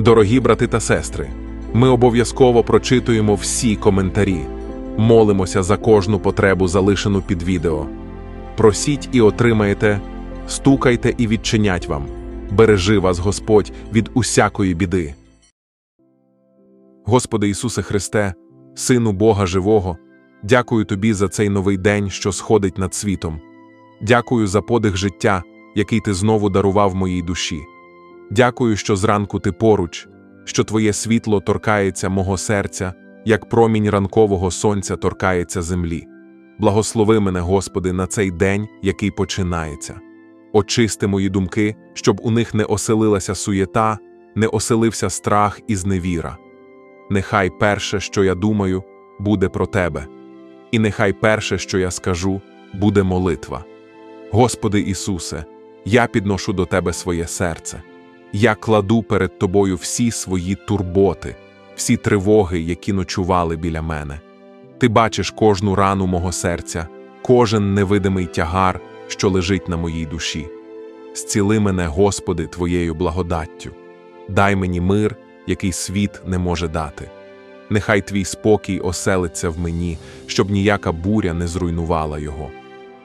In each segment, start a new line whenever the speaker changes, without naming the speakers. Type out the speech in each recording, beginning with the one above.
Дорогі брати та сестри, ми обов'язково прочитуємо всі коментарі, молимося за кожну потребу, залишену під відео. Просіть і отримаєте, стукайте і відчинять вам. Бережи вас Господь від усякої біди. Господи Ісусе Христе, Сину Бога Живого, дякую Тобі за цей новий день, що сходить над світом. Дякую за подих життя, який Ти знову дарував моїй душі. Дякую, що зранку ти поруч, що Твоє світло торкається мого серця, як промінь ранкового сонця торкається землі. Благослови мене, Господи, на цей день, який починається. Очисти мої думки, щоб у них не оселилася суєта, не оселився страх і зневіра. Нехай перше, що я думаю, буде про Тебе, і нехай перше, що я скажу, буде молитва. Господи Ісусе, я підношу до Тебе своє серце. Я кладу перед тобою всі свої турботи, всі тривоги, які ночували біля мене. Ти бачиш кожну рану мого серця, кожен невидимий тягар, що лежить на моїй душі. Зціли мене, Господи, Твоєю благодаттю. Дай мені мир, який світ не може дати. Нехай твій спокій оселиться в мені, щоб ніяка буря не зруйнувала його.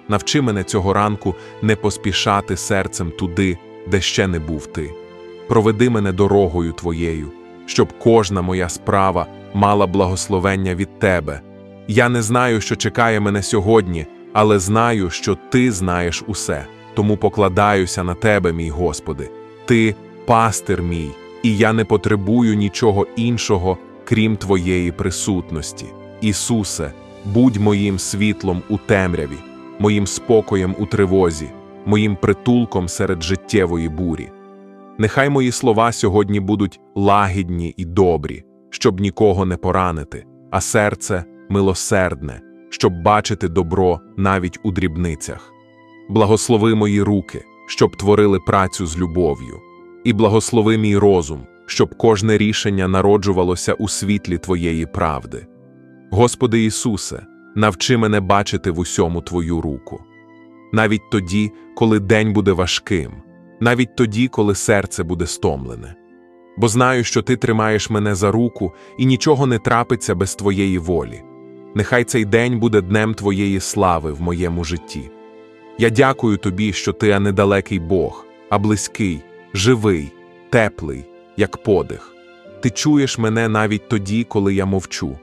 Навчи мене цього ранку не поспішати серцем туди, де ще не був ти. Проведи мене дорогою твоєю, щоб кожна моя справа мала благословення від тебе. Я не знаю, що чекає мене сьогодні, але знаю, що ти знаєш усе. Тому покладаюся на тебе, мій Господи. Ти пастир мій, і я не потребую нічого іншого, крім Твоєї присутності. Ісусе, будь моїм світлом у темряві, моїм спокоєм у тривозі, моїм притулком серед життєвої бурі. Нехай мої слова сьогодні будуть лагідні і добрі, щоб нікого не поранити, а серце милосердне, щоб бачити добро навіть у дрібницях. Благослови мої руки, щоб творили працю з любов'ю, і благослови мій розум, щоб кожне рішення народжувалося у світлі Твоєї правди. Господи Ісусе, навчи мене бачити в усьому Твою руку. Навіть тоді, коли день буде важким, навіть тоді, коли серце буде стомлене. Бо знаю, що ти тримаєш мене за руку, і нічого не трапиться без твоєї волі. Нехай цей день буде днем твоєї слави в моєму житті. Я дякую тобі, що ти а недалекий Бог, а близький, живий, теплий, як подих. Ти чуєш мене навіть тоді, коли я мовчу.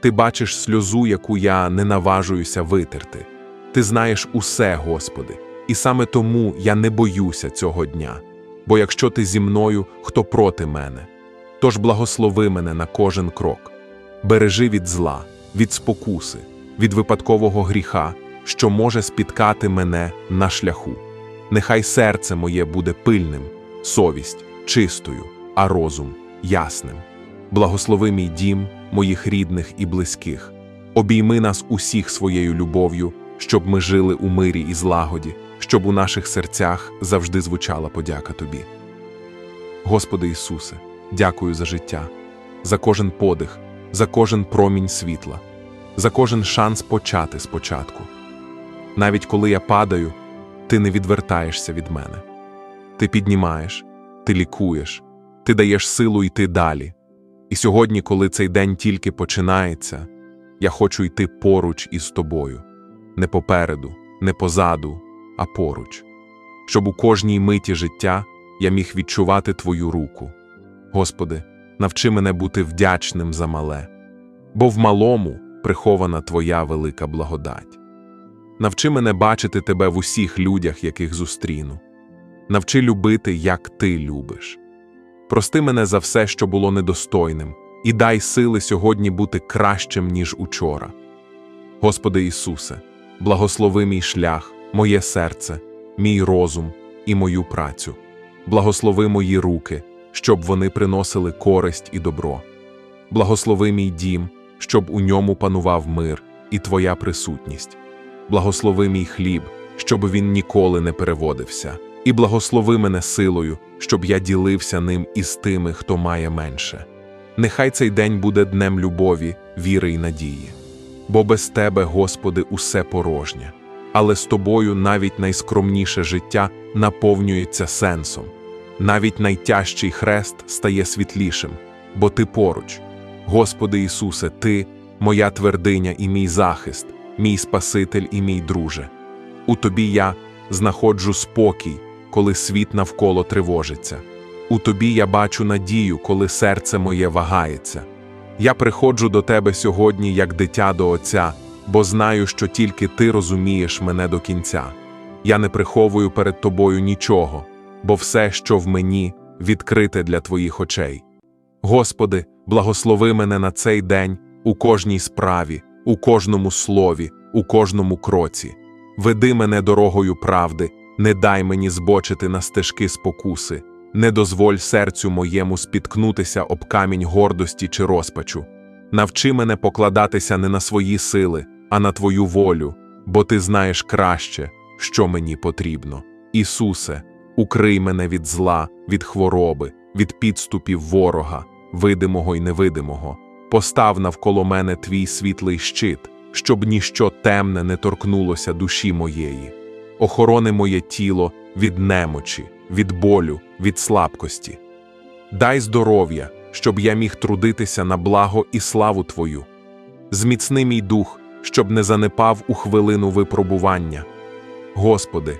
Ти бачиш сльозу, яку я не наважуюся витерти. Ти знаєш усе, Господи, і саме тому я не боюся цього дня. Бо якщо ти зі мною, хто проти мене? Тож благослови мене на кожен крок, бережи від зла, від спокуси, від випадкового гріха, що може спіткати мене на шляху. Нехай серце моє буде пильним, совість чистою, а розум ясним. Благослови мій дім, моїх рідних і близьких, обійми нас усіх своєю любов'ю, щоб ми жили у мирі і злагоді, щоб у наших серцях завжди звучала подяка Тобі. Господи Ісусе, дякую за життя, за кожен подих, за кожен промінь світла, за кожен шанс почати спочатку. Навіть коли я падаю, ти не відвертаєшся від мене. Ти піднімаєш, ти лікуєш, ти даєш силу йти далі. І сьогодні, коли цей день тільки починається, я хочу йти поруч із тобою, не попереду, не позаду, а поруч, щоб у кожній миті життя я міг відчувати Твою руку. Господи, навчи мене бути вдячним за мале, бо в малому прихована Твоя велика благодать. Навчи мене бачити Тебе в усіх людях, яких зустріну. Навчи любити, як Ти любиш. Прости мене за все, що було недостойним, і дай сили сьогодні бути кращим, ніж учора. Господи Ісусе, благослови мій шлях, моє серце, мій розум і мою працю. Благослови мої руки, щоб вони приносили користь і добро. Благослови мій дім, щоб у ньому панував мир і Твоя присутність. Благослови мій хліб, щоб він ніколи не переводився, і благослови мене силою, щоб я ділився ним із тими, хто має менше. Нехай цей день буде днем любові, віри й надії. Бо без Тебе, Господи, усе порожнє, але з Тобою навіть найскромніше життя наповнюється сенсом. Навіть найтяжчий хрест стає світлішим, бо ти поруч. Господи Ісусе, Ти моя твердиня і мій захист, мій Спаситель і мій друже. У Тобі я знаходжу спокій, коли світ навколо тривожиться. У Тобі я бачу надію, коли серце моє вагається. Я приходжу до Тебе сьогодні як дитя до Отця, бо знаю, що тільки Ти розумієш мене до кінця. Я не приховую перед Тобою нічого, бо все, що в мені, відкрите для Твоїх очей. Господи, благослови мене на цей день у кожній справі, у кожному слові, у кожному кроці. Веди мене дорогою правди, не дай мені збочити на стежки спокуси, не дозволь серцю моєму спіткнутися об камінь гордості чи розпачу. Навчи мене покладатися не на свої сили, а на Твою волю, бо Ти знаєш краще, що мені потрібно. Ісусе, укрий мене від зла, від хвороби, від підступів ворога, видимого й невидимого. Постав навколо мене твій світлий щит, щоб ніщо темне не торкнулося душі моєї. Охорони моє тіло від немочі, від болю, від слабкості. Дай здоров'я, щоб я міг трудитися на благо і славу Твою. Зміцни мій дух, щоб не занепав у хвилину випробування. Господи,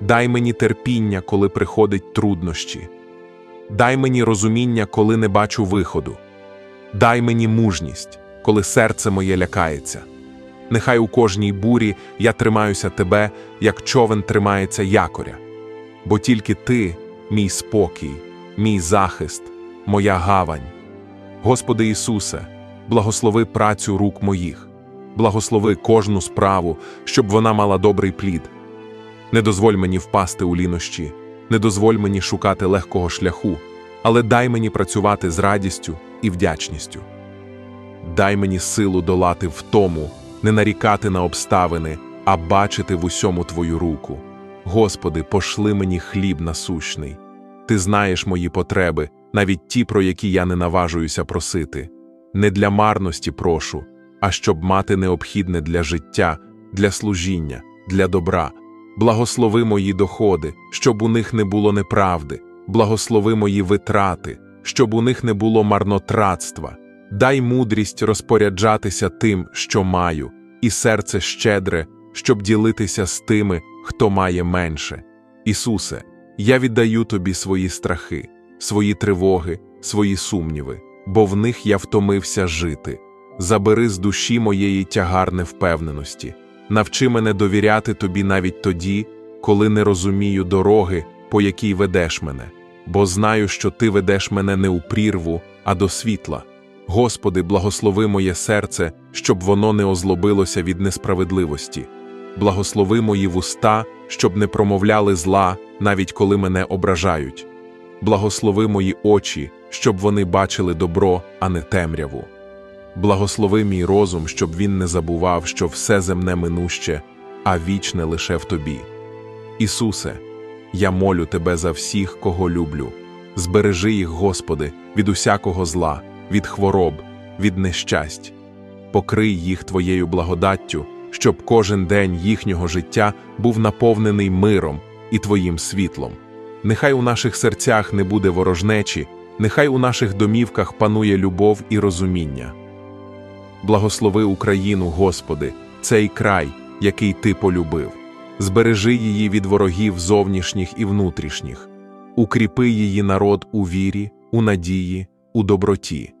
дай мені терпіння, коли приходять труднощі. Дай мені розуміння, коли не бачу виходу. Дай мені мужність, коли серце моє лякається. Нехай у кожній бурі я тримаюся тебе, як човен тримається якоря. Бо тільки ти, мій спокій, мій захист, моя гавань. Господи Ісусе, благослови працю рук моїх, благослови кожну справу, щоб вона мала добрий плід. Не дозволь мені впасти у лінощі, не дозволь мені шукати легкого шляху, але дай мені працювати з радістю і вдячністю. Дай мені силу долати втому, не нарікати на обставини, а бачити в усьому Твою руку. Господи, пошли мені хліб насущний. Ти знаєш мої потреби, навіть ті, про які я не наважуюся просити. Не для марності прошу, а щоб мати необхідне для життя, для служіння, для добра. Благослови мої доходи, щоб у них не було неправди, благослови мої витрати, щоб у них не було марнотратства. Дай мудрість розпоряджатися тим, що маю, і серце щедре, щоб ділитися з тими, хто має менше. Ісусе, я віддаю Тобі свої страхи, свої тривоги, свої сумніви, бо в них я втомився жити. Забери з душі моєї тягар невпевненості. Навчи мене довіряти тобі навіть тоді, коли не розумію дороги, по якій ведеш мене, бо знаю, що ти ведеш мене не у прірву, а до світла. Господи, благослови моє серце, щоб воно не озлобилося від несправедливості. Благослови мої вуста, щоб не промовляли зла, навіть коли мене ображають. Благослови мої очі, щоб вони бачили добро, а не темряву. Благослови мій розум, щоб він не забував, що все земне минуще, а вічне лише в тобі. Ісусе, я молю Тебе за всіх, кого люблю. Збережи їх, Господи, від усякого зла, від хвороб, від нещасть. Покрий їх Твоєю благодаттю, щоб кожен день їхнього життя був наповнений миром і Твоїм світлом. Нехай у наших серцях не буде ворожнечі, нехай у наших домівках панує любов і розуміння. Благослови Україну, Господи, цей край, який Ти полюбив. Збережи її від ворогів зовнішніх і внутрішніх, укріпи її народ у вірі, у надії, у доброті.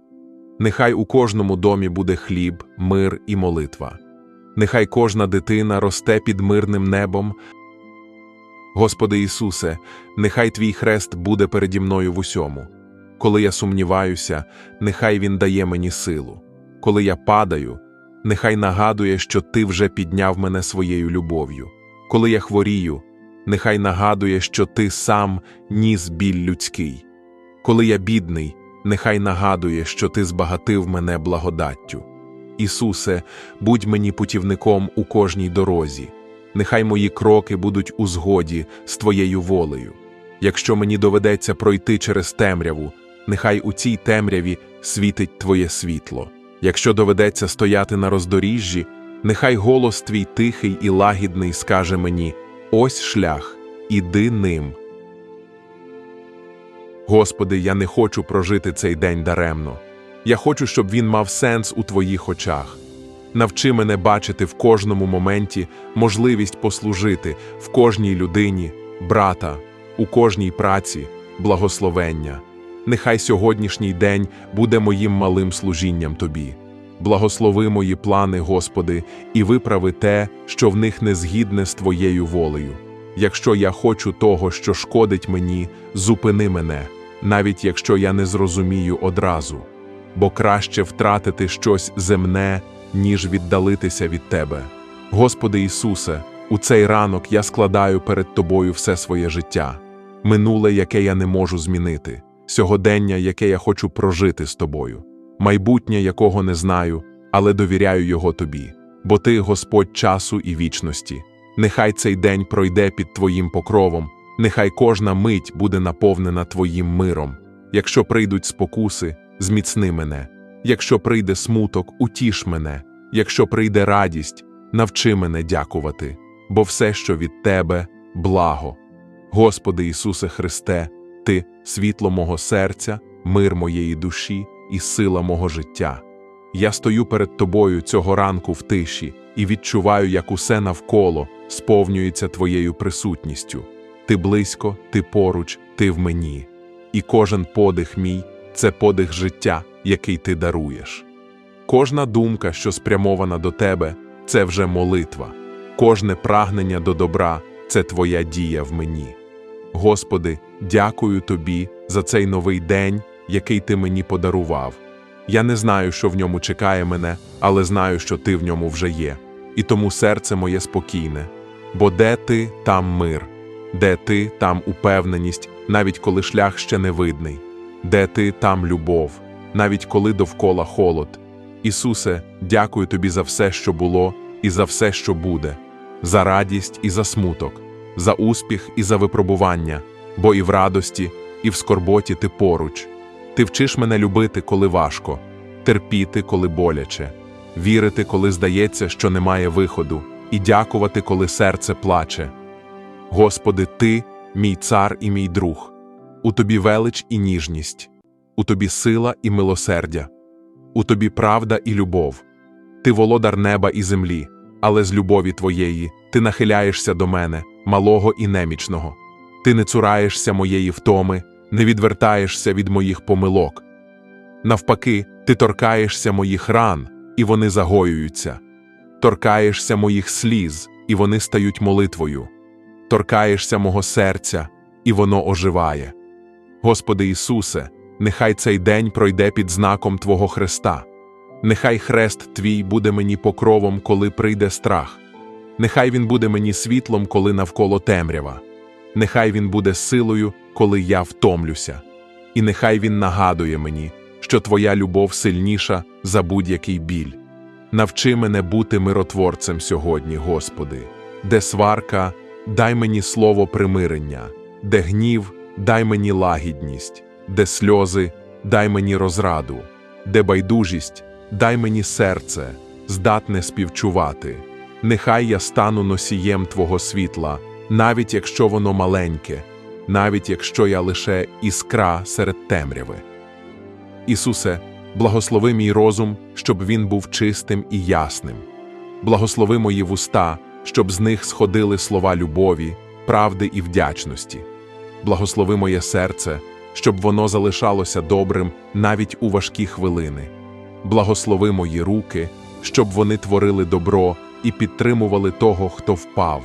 Нехай у кожному домі буде хліб, мир і молитва. Нехай кожна дитина росте під мирним небом. Господи Ісусе, нехай Твій хрест буде переді мною в усьому. Коли я сумніваюся, нехай Він дає мені силу. Коли я падаю, нехай нагадує, що Ти вже підняв мене своєю любов'ю. Коли я хворію, нехай нагадує, що Ти сам ніс біль людський. Коли я бідний, нехай нагадує, що Ти збагатив мене благодаттю. Ісусе, будь мені путівником у кожній дорозі, нехай мої кроки будуть у згоді з Твоєю волею. Якщо мені доведеться пройти через темряву, нехай у цій темряві світить Твоє світло. Якщо доведеться стояти на роздоріжжі, нехай голос твій тихий і лагідний скаже мені: ось шлях, іди ним. Господи, я не хочу прожити цей день даремно. Я хочу, щоб він мав сенс у Твоїх очах. Навчи мене бачити в кожному моменті можливість послужити в кожній людині, брата, у кожній праці, благословення. Нехай сьогоднішній день буде моїм малим служінням Тобі. Благослови мої плани, Господи, і виправи те, що в них не згідне з Твоєю волею. Якщо я хочу того, що шкодить мені, зупини мене, навіть якщо я не зрозумію одразу, бо краще втратити щось земне, ніж віддалитися від Тебе. Господи Ісусе, у цей ранок я складаю перед Тобою все своє життя, минуле, яке я не можу змінити, сьогодення, яке я хочу прожити з Тобою, майбутнє, якого не знаю, але довіряю його Тобі, бо Ти Господь часу і вічності. Нехай цей день пройде під Твоїм покровом, нехай кожна мить буде наповнена Твоїм миром. Якщо прийдуть спокуси, зміцни мене, якщо прийде смуток, утіш мене, якщо прийде радість, навчи мене дякувати, бо все, що від Тебе, благо. Господи Ісусе Христе, Ти світло мого серця, мир моєї душі і сила мого життя. Я стою перед Тобою цього ранку в тиші і відчуваю, як усе навколо сповнюється Твоєю присутністю. Ти близько, ти поруч, ти в мені. І кожен подих мій це подих життя, який ти даруєш. Кожна думка, що спрямована до тебе, це вже молитва, кожне прагнення до добра це Твоя дія в мені. Господи, дякую Тобі за цей новий день, який Ти мені подарував. Я не знаю, що в ньому чекає мене, але знаю, що Ти в ньому вже є, і тому серце моє спокійне. Бо де ти, там мир, де ти, там упевненість, навіть коли шлях ще не видний, де ти, там любов, навіть коли довкола холод. Ісусе, дякую Тобі за все, що було, і за все, що буде, за радість і за смуток, за успіх і за випробування, бо і в радості, і в скорботі ти поруч. Ти вчиш мене любити, коли важко, терпіти, коли боляче, вірити, коли здається, що немає виходу, і дякувати, коли серце плаче. Господи, Ти, мій цар і мій друг, у Тобі велич і ніжність, у Тобі сила і милосердя, у Тобі правда і любов. Ти володар неба і землі, але з любові Твоєї ти нахиляєшся до мене, малого і немічного. Ти не цураєшся моєї втоми, не відвертаєшся від моїх помилок. Навпаки, ти торкаєшся моїх ран, і вони загоюються, торкаєшся моїх сліз, і вони стають молитвою, торкаєшся мого серця, і воно оживає. Господи Ісусе, нехай цей день пройде під знаком Твого Христа. Нехай хрест Твій буде мені покровом, коли прийде страх. Нехай він буде мені світлом, коли навколо темрява. Нехай він буде силою, коли я втомлюся. І нехай він нагадує мені, що Твоя любов сильніша за будь-який біль. Навчи мене бути миротворцем сьогодні, Господи, де сварка, дай мені слово примирення, де гнів, дай мені лагідність, де сльози, дай мені розраду, де байдужість, дай мені серце, здатне співчувати. Нехай я стану носієм Твого світла, навіть якщо воно маленьке, навіть якщо я лише іскра серед темряви. Ісусе, благослови мій розум, щоб він був чистим і ясним. Благослови мої вуста, щоб з них сходили слова любові, правди і вдячності. Благослови моє серце, щоб воно залишалося добрим навіть у важкі хвилини. Благослови мої руки, щоб вони творили добро і підтримували того, хто впав.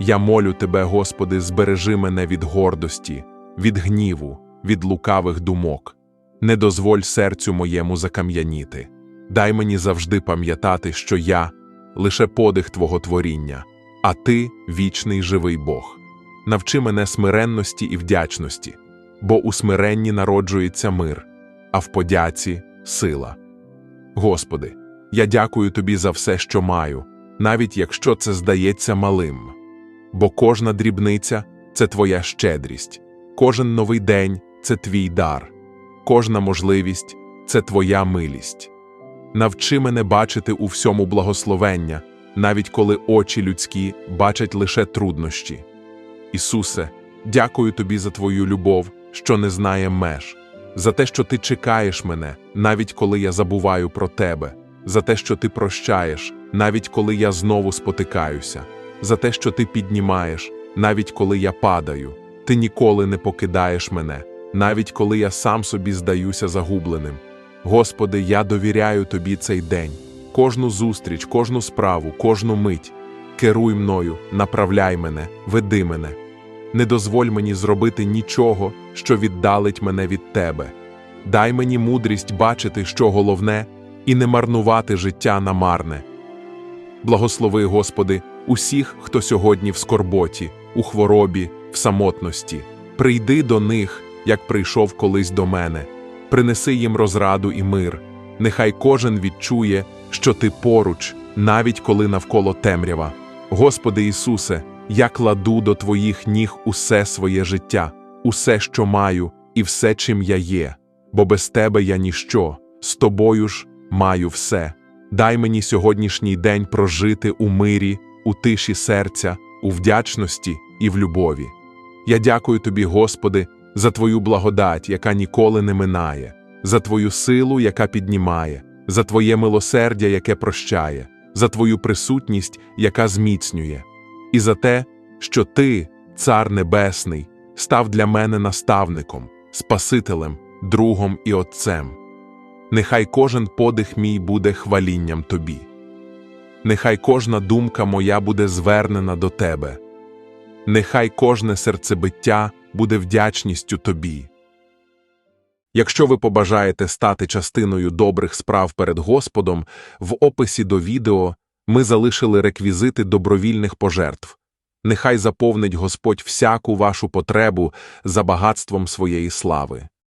Я молю Тебе, Господи, збережи мене від гордості, від гніву, від лукавих думок. Не дозволь серцю моєму закам'яніти. Дай мені завжди пам'ятати, що я лише подих Твого творіння, а Ти вічний живий Бог. Навчи мене смиренності і вдячності, бо у смиренні народжується мир, а в подяці сила. Господи, я дякую Тобі за все, що маю, навіть якщо це здається малим. Бо кожна дрібниця це Твоя щедрість, кожен новий день це Твій дар, кожна можливість це Твоя милість. Навчи мене бачити у всьому благословення, навіть коли очі людські бачать лише труднощі. Ісусе, дякую Тобі за Твою любов, що не знає меж, за те, що ти чекаєш мене, навіть коли я забуваю про тебе, за те, що ти прощаєш, навіть коли я знову спотикаюся, за те, що ти піднімаєш, навіть коли я падаю. Ти ніколи не покидаєш мене, навіть коли я сам собі здаюся загубленим. Господи, я довіряю Тобі цей день, кожну зустріч, кожну справу, кожну мить. Керуй мною, направляй мене, веди мене. Не дозволь мені зробити нічого, що віддалить мене від Тебе. Дай мені мудрість бачити, що головне, і не марнувати життя на марне. Благослови, Господи, усіх, хто сьогодні в скорботі, у хворобі, в самотності. Прийди до них, як прийшов колись до мене, принеси їм розраду і мир. Нехай кожен відчує, що ти поруч, навіть коли навколо темрява. Господи Ісусе, я кладу до Твоїх ніг усе своє життя, усе, що маю, і все, чим я є, бо без Тебе я ніщо, з Тобою ж маю все. Дай мені сьогоднішній день прожити у мирі, у тиші серця, у вдячності і в любові. Я дякую Тобі, Господи, за Твою благодать, яка ніколи не минає, за Твою силу, яка піднімає, за Твоє милосердя, яке прощає, за Твою присутність, яка зміцнює, і за те, що Ти, Цар Небесний, став для мене наставником, Спасителем, другом і Отцем. Нехай кожен подих мій буде хвалінням Тобі. Нехай кожна думка моя буде звернена до Тебе. Нехай кожне серцебиття буде вдячністю Тобі. Якщо ви побажаєте стати частиною добрих справ перед Господом, в описі до відео ми залишили реквізити добровільних пожертв. Нехай заповнить Господь всяку вашу потребу за багатством своєї слави.